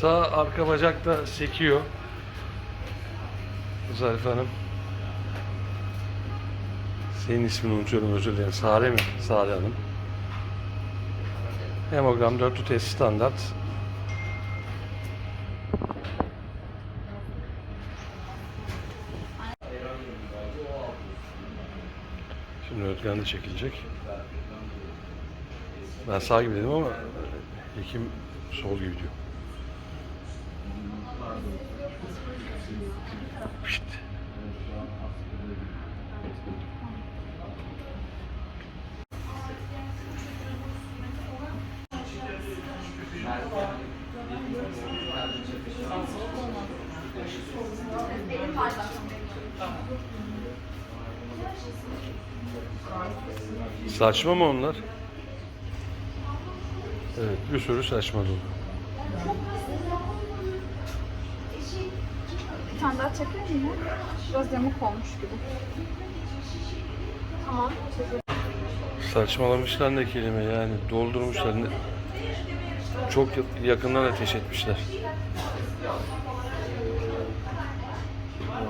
Sağ arka bacak da sekiyor. Zarife Hanım. Senin ismini unutuyorum özür dilerim. Sare mi? Sare Hanım. Hemogram 4 test standart. Şimdi röntgen de çekilecek. Ben sağ gibi dedim ama hekim sol gibi diyor. Saçma mı onlar? Evet, bir sürü saçma dolu. Bir tane daha çeker mi? Biraz yamuk olmuş gibi. Tamam. çekelim. Saçmalamışlar ne kelime yani doldurmuşlar. Ne- Çok ya- yakından ateş etmişler.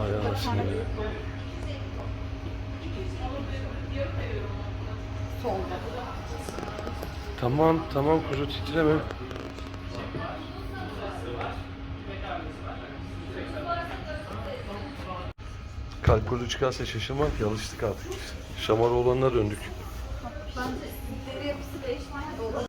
Vay anasını. Solda. Tamam tamam kuzu titreme. Kalp kurdu çıkarsa şaşırmak ki alıştık artık. Şamar olanına döndük. Ben deri yapısı değişmeye doğru.